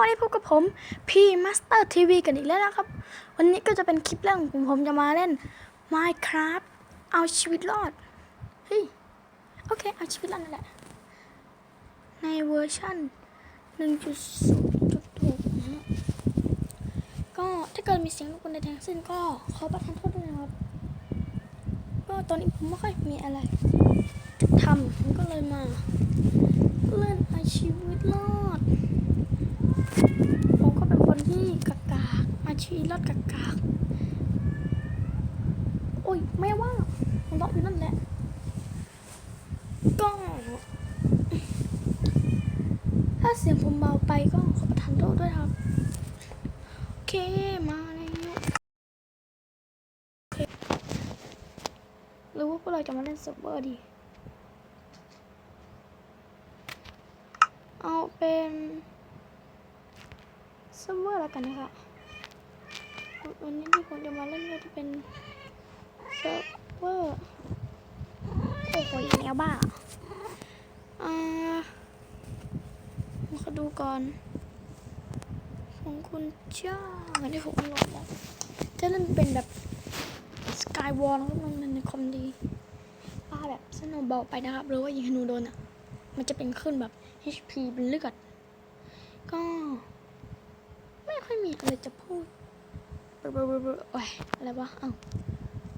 วันนี้พบกับผมพี่มาสเตอร์ทีวีกันอีกแล้วนะครับ วันนี้ก็จะเป็นคลิปเรื่องของผมจะมาเล่น Minecraft เอาชีวิตรอดเฮ้ยโอเค เอาชีวิตรอดนั่นแหละ ในเวอร์ชัน1.0.6ก็ถ้าเกิดมีเสียงรบกวนใดทั้งสิ้นก็ขอประทานโทษด้วยนะครับ ก็ตอนนี้ผมไม่ค่อยมีอะไรจะทำผมก็เลยมา เล่นเอาชีวิตรอด ผมก็เป็นคนที่กากากอาชีพ รอดกากากโอ้ยไม่ว่าผมรออยู่นั่นแหละก็ถ้าเสียงผมเบาไปก็ขอประทานโทษด้วยครับ โอเคมาแล้วโอเคหรือว่าพวกเราจะมาเล่นเซิร์ฟเวอร์ดี เอาเป็นเซิร์ฟเวอร์แล้วกันนะคะ วันนี้ที่ผมจะมาเล่นก็จะเป็นเซิร์ฟเวอร์โอ้โหอีกแล้วบ้าอ่ามาดูก่อน ของคุณเจ้าอันนี้ผมโหลดแล้วจะเล่นเป็นแบบสกายวอลแล้วมันในคอมดีป้าแบบสโนว์บอลไปนะครับหรือว่ายิงธนูโดนอะ มันจะเป็นขึ้นแบบ HP เป็นเลือด ก็ ไม่ค่อยมีอะไรจะพูด โอ้ยอะไรวะเอ้า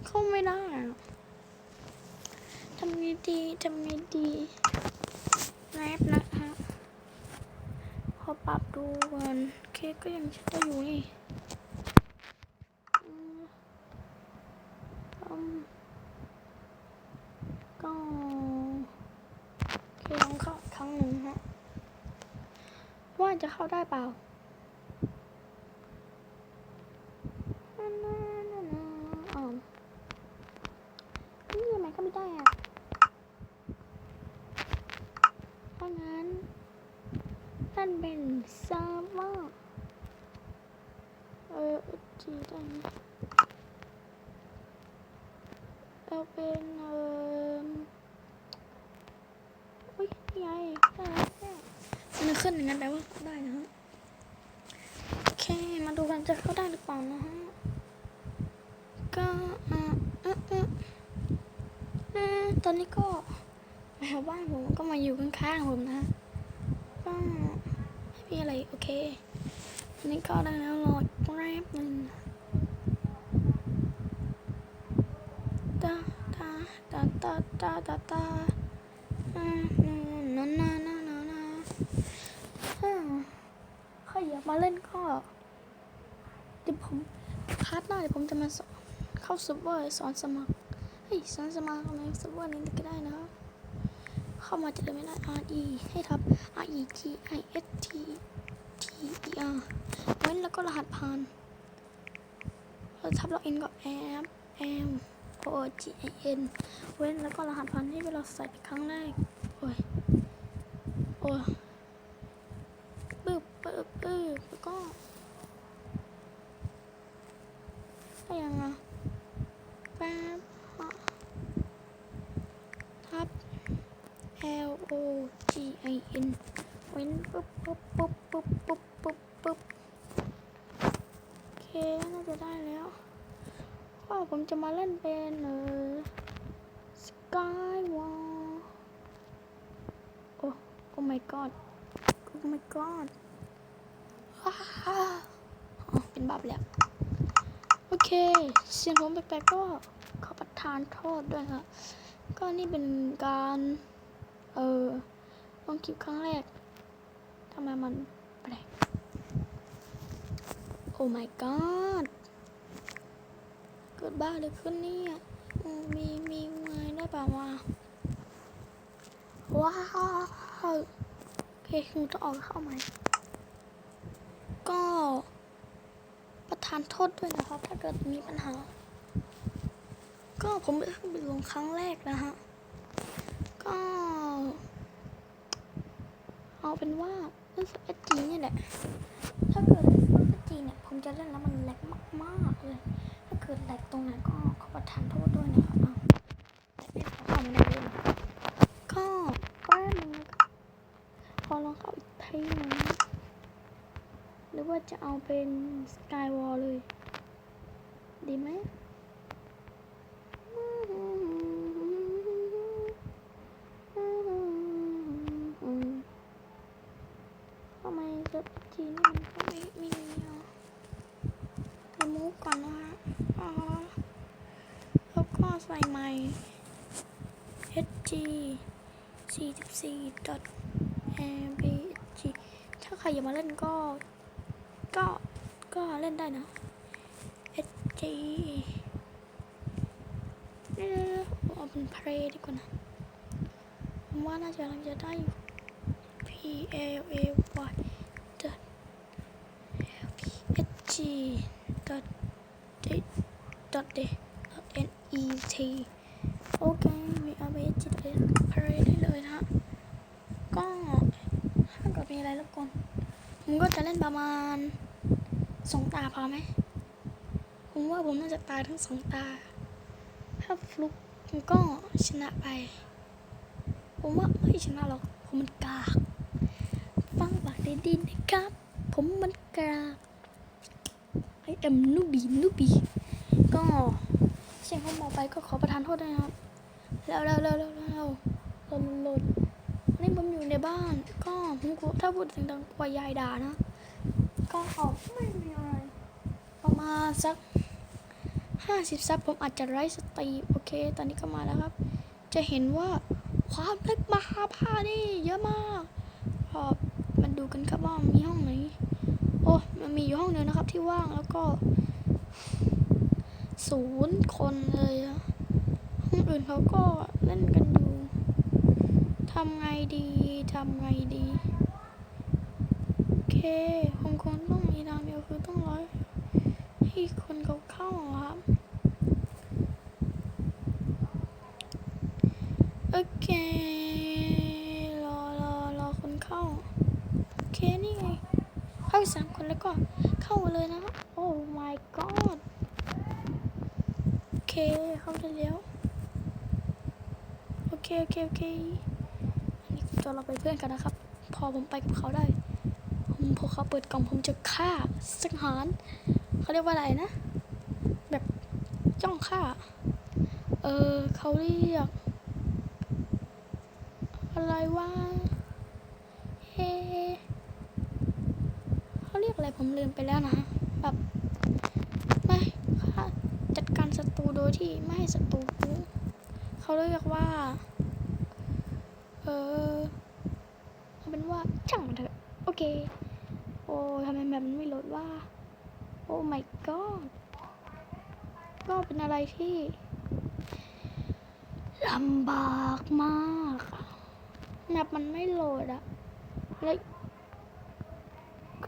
เข้าไม่ได้ทำไงดีทำไงดีแรปนะฮะขอปรับดูก่อนเคสก็ยังใช้ได้อยู่นี่ก็โอเคลองเข้าครั้งหนึ่งฮะว่าจะเข้าได้เปล่าอ้าวนี่ทำไมเข้าไม่ได้อะเพราะงั้นนั่น เป็นซิร์ฟเวอร์เออจีได้ไหมเอาเป็นเอออุ้ยนี่ได้แล้วแค่มันขึ้นอย่างนั้นแปลว่าได้นะฮะโอเคมาดูกันจะเข้าได้หรือเปล่านะฮะก็อ่าเออเออเออตอนนี้ก็แมวบ้านผมก็มาอยู่ข้างๆผมนะก็ ม่มีอะไร โอเคนนี้ก็ได้แล้วรอแป๊บนึงตาตาตาตาตาตาตานานานานานานาถ้าใครอยากมาเล่นก็เดี๋ยวผมพาร์ทหน้าเดี๋ยวผมจะมาสอนเข้าซิร์ฟเวอร์สอนสมัครเฮ้ยสอนสมัครในเซิร์ฟเวอร์นี้ก็ได้นะ เข้ามาจะเลยไม่ได้ R E ให้ทับ R E T I S T T E R เว้นแล้วก็รหัสผ่านเราทับล็อกอินก็แอป M O G I N เว้นแล้วก็รหัสผ่านที่เราใส่ครั้งแรก โอ้ย โอ้ยปึ๊บปึ๊บปึ๊บแล้วก็ได้ยังอะแป๊บอะทับ L O G I N เว้นปึ๊บปึ๊บปึ๊บปึ๊บปึ๊บปึ๊บปึ๊บโอเค น่าจะได้แล้วว่าผมจะมาเล่นเป็นเออ Skywall โอ้โอ้ my god โอ้ my god ว้าวอ๋อเป็นบับแล้ว โอเค เสียงผมแปลกๆก็ขอประทานโทษด้วยค่ะก็นี่เป็นการ เออลงคลิปครั้งแรกทำไมมันแปลกโอ้ my god เกิดบ้าเลยขึ้นเนี่ยอืมมีมีไงได้ป่าวะว้าวโอเคคงจะออกเข้าใหมก็ประทานโทษด้วยนะครับ ถ้าเกิดมีปัญหา ก็ผมเพิ่งไปลงครั้งแรกนะฮะ ก็เอาเป็นว่าเล่นสเปจีนี่ยแหละ ถ้าเกิดเล่นสเปจีเนี่ยผมจะเล่นแล้วมันแหลกมากๆเลย ถ้าเกิดแหลกตรงไหนก็ขอประทานโทษด้วยนะครับอ้าวแต่ไม่ขอเข้ามาในเรื่องก็แป๊บนึงนะครับขอลองเข้าอีกทีหนึงหรือว่าจะเอาเป็นสกายวอลเลย ดีไหม ทำไมเซิร์ฟจีนมันก็ไม่ไม่มีอะเดี๋ยวมูฟก่อนนะฮะอ๋อ แล้วก็ใส่ใหม่ hg 44 dot mbg ถ้าใครอยากมาเล่นก็ ก็ ก็เล่นได้นะ hg เดี๋ยวๆเอาเป็นเพลย์ดีกว่านะผมว่าน่าจะกำลังจะได้อยู่ P L A Y dot L P H G dot D dot D dot N E T โอเคมี L P H G dot N พารได้เลยนะก็ถ้าเกิดมีอะไรรบกวนผมก็จะเล่นประมาณสองตาพอไหมผมว่าผมน่าจะตายทั้งสองตา ถ้าฟลุกผมก็ชนะไป ผมว่าไม่ชนะหรอก ผมมันกากฟังปากดีๆนะครับ ผมมันกากไอเอ็มนูบีนูบีก็ สียงเขาบอกไปก็ขอประทานโทษด้วยนะครับแล้วแล้วแล้วแล้วแล้วหล่นหล่นนนี้ผมอยู่ในบ้าน ก็ผมกลัวถ้าพูดเสียงดังกว่ายายด่านะ ก็ออกไม่มีอะไรประมาณสักห้าสิบซับผมอาจจะไลฟ์สตรีมโอเค ตอนนี้ก็มาแล้วครับ จะเห็นว่าความล็กมหาพาคนี่เยอะมากพอมาดูกันครับว่ามีห้องไหน โอ้มันมีอยู่ห้องเดียวนะครับที่ว่างแล้วก็ ศูนย์คนเลยอะห้องอื่นเขาก็เล่นกันอยู่ทำไงดีทำไงดีโอเคคงคงต้องมีทางเดียวคือต้องร้อยให้คนเขาเข้าอะครับโอเครอรอรอคนเข้าโอเคนี่ไงเข้าสามคนแล้วก็เข้าเลยนะโอ้ my god เคเข้าได้แล้วโอเคโอเคโอเคอันนี้ตัวเราเป็นเพื่อนกันนะครับ พอผมไปกับเขาได้ผมพอเขาเปิดกล่องผมจะฆ่าสังหารเขาเรียกว่าอะไรนะ แบบจ้องฆ่า เออเขาเรียก อะไรว่าเฮเขาเรียกอะไรผมลืมไปแล้วนะ แบบไม่ค่ะจัดการศัตรู โดยที่ไม่ให้ศัตรูรู้เขาเรียกว่า เออเาเป็นว่าช่างมันเถอะ โอเค โอ้ทำไมแบบมันไม่ลดว่า โอ้ my god ก็เป็นอะไรที่ลำบากมากแมปมันไม่โหลดอะแล้ว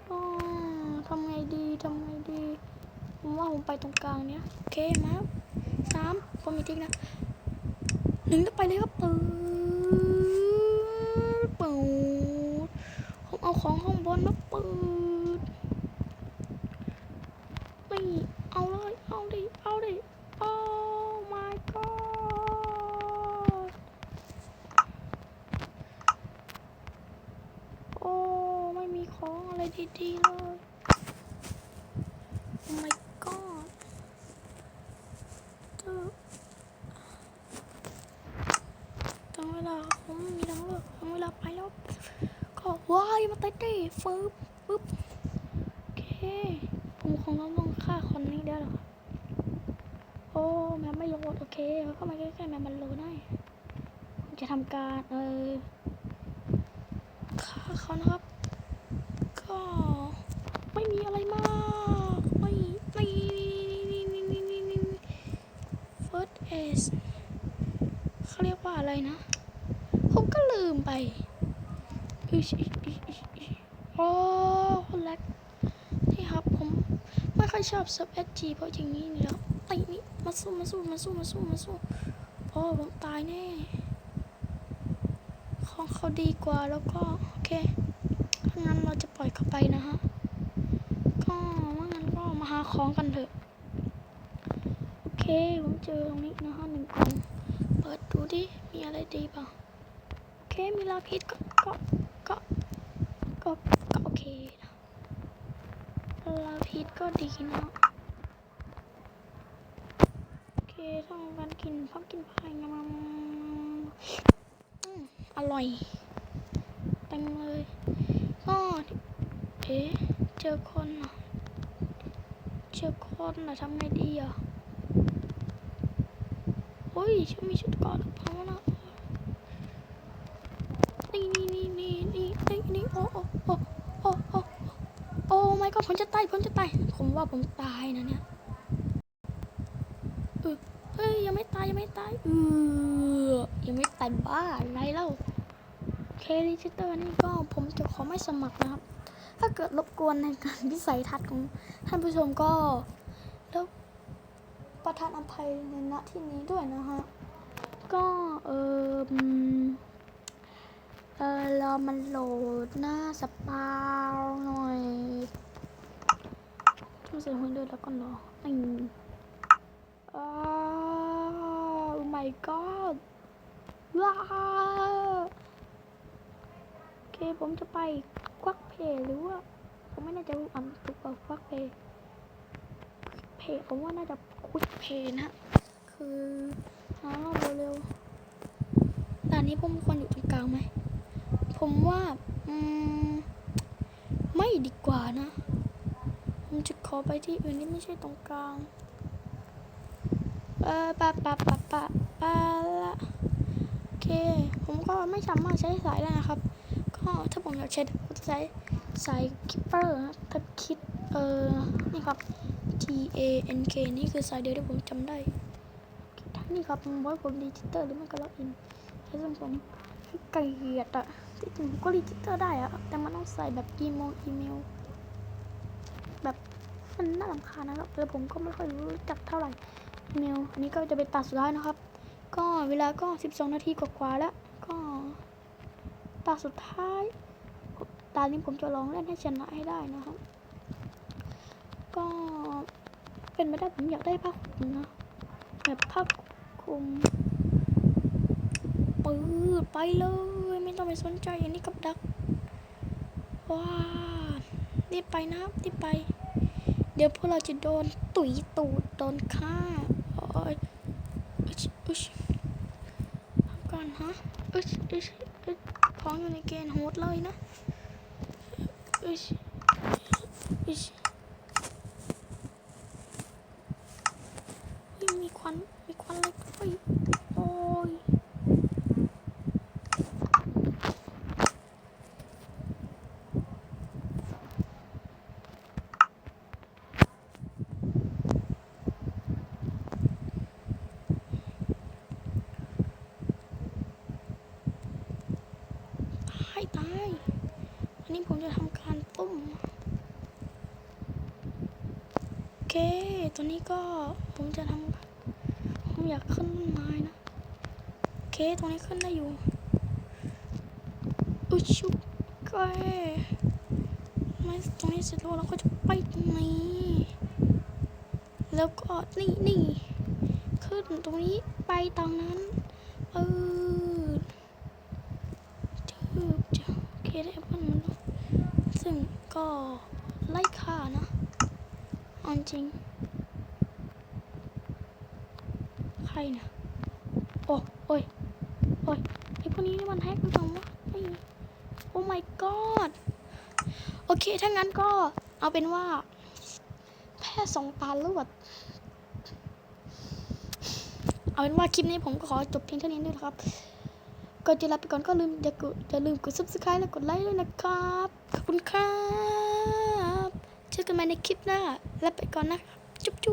ก็ทำไงดีทำไงดี ผมว่าผมไปตรงกลางเนี้ย โอเคมา ก็มีทิ้งนะหนึ่งแล้วไปเลยครับปืดปืดผมเอาของข้างบนมาปืนไม่เอาเลย เอาดิ เอาดิ โอ้ my god โอ้ ไม่มีของอะไรดีๆเลย Oh my god เจอถึงเวลาผมไม่มีทางเลือกถึงเวลาไปแล้ว ก็ ว้ายมาเต้นดิฟึบปึ๊บโอเคผมคงต้องต้องฆ่าคนนี้ได้หรอโอ้แม่ไม่โหลดโอเคเข้ามาใกล้ๆแม่มันโหลดได้ผมจะทำการเออฆ่าเขานะครับ ก็ไม่มีอะไรมากไม่ไม่นี่นี่นี่นี่นี่ first aid เขาเรียกว่าอะไรนะ ผมก็ลืมไป อิชอิชอิชอิชอิชโอ้คนแรกนี่ครับผมไม่ค่อยชอบซับเอจีเพราะอย่างนี้นี่แล้วไอ้นี่มาสู้มาสู้มาสู้มาสู้มาสู้โอ้ผมตายแน่ของเขาดีกว่าแล้วก็โอเคถ้างั้นเราจะปล่อยเขาไปนะฮะก็ว่างั้นก็มาหาของกันเถอะโอเคผมเจอตรงนี้นะฮะหนึ่งกล่องเปิดดูดิมีอะไรดีเปล่าโอเคมีลาพิษก็ก็ ก็ ก็ ก็โอเคนะก็ดีนะโอเคต้องการกินพักกินพายงามอืมอร่อยเต็มเลยก็เอ๊ะเจอคนอะเจอคนอะทำไงดีอะโอ้ยฉันมีชุดก่อนพร้อมแล้วนี่นี่นี่นี่นี่นี่นี่ โอ้โอ้โอ้โอ้โอ้โอ้ไม่ก็ผมจะตายผมจะตายผมว่าผมตายนะเนี่ยเออเฮ้ยยังไม่ตายยังไม่ตายเออยังไม่ตายบ้าอะไรเล่าเคลิจิเตอร์นี่ก็ผมจะขอไม่สมัครนะครับ ถ้าเกิดรบกวนในการวิสัยทัศน์ของท่านผู้ชมก็แล้วประทานอภัยในณที่นี้ด้วยนะฮะก็เออ เออรอมันโหลดหน้าสปาวหน่อยต้องเสียหุ่นด้วยแล้วก็รออืมอ้าว oh my god ว้าโอเคผมจะไปควักเพหรือว่าผมไม่น่ใจว่าอ่านถูกเปล่าควักเพเพผมว่าน่าจะควิกเพนะคือหาเราเร็วๆด่านนี้ผมควรอยู่ตรงกลางไหม ผมว่าอมไม่ดีกว่านะผมจะขอไปที่อื่นที่ไม่ใช่ตรงกลาง เออปะปะปะปะปะละโอเค ผมก็ไม่สามารถใช้สายได้นะครับ ก็ถ้าผมอยากใช้ผมจะใช้สายคิปเปอร์นะถ้าคิดเออนี่ครับ T A N K นี่คือสายเดียวที่ผมจำได้ท่านี่ครับผมว่าผมดิจิตอร์หรือไม่ก็ล็อกอินใช้ส่วนผมเกลียดอะ ที่จริงผมก็ดิจิตอร์ได้อะแต่มันต้องใส่แบบอีเมลอีเมล แบบมันน่ารำคาญนะครับแล้วผมก็ไม่ค่อยรู้จักเท่าไหร่อีเมลอันนี้ก็จะเป็นตาสุดท้ายนะครับ ก็เวลาก็ 12 นาทีกว่าๆแล้ว ก็ตาสุดท้าย ตานี้ผมจะลองเล่นให้ชนะให้ได้นะครับ ก็เป็นไม่ได้ผมอยากได้ผ้าคลุมนะแบบผ้าคลุม ปืดไปเลย ไม่ต้องไปสนใจอันนี้กับดัก ว้ารีบไปนะครับรีบไป เดี๋ยวพวกเราจะโดนตุ๋ยตูดโดนฆ่าโอ้ยอุ๊ยอุ๊ยพักก่อนฮะอุ๊ยอุ๊ยอุ๊ยท้องอยู่ในเกณฑ์โหดเลยนะอุ๊ยอุ๊ยเฮ้ยมีควัน มีควันอะไรเฮ้ยโอ้ย ตายตาย อันนี้ผมจะทำการต้ม โอเค ตัวนี้ก็ผมจะทำผมอยากขึ้นไม้นะโอเคตรงนี้ขึ้นได้อยู่อุชุกเกไม่ตรงนี้เสร็จแล้วเราก็จะไปตรงนี้แล้วก็นี่นี่ขึ้นตรงนี้ไปตรงนั้นเออจืบจ้ะโอเคได้แอปเปิ้ลมาแล้วซึ่งก็ไล่ค่านะเอาจริง ใครนะ โอ้โอ้ยโอ้ยไอพวกนี้มันแฮกหรือเปล่าวะโอ้ my god โอเค ถ้างั้นก็เอาเป็นว่า แพ้สองตาลวด เอาเป็นว่าคลิปนี้ผมก็ขอจบเพียงเท่านี้ด้วยครับก่อนจะลาไปก่อนก็ลืมอย่ากดอย่าลืมกด subscribe และกดไลค์ด้วยนะครับ ขอบคุณครับ เจอกันใหม่ในคลิปหน้าลาไปก่อนนะครับ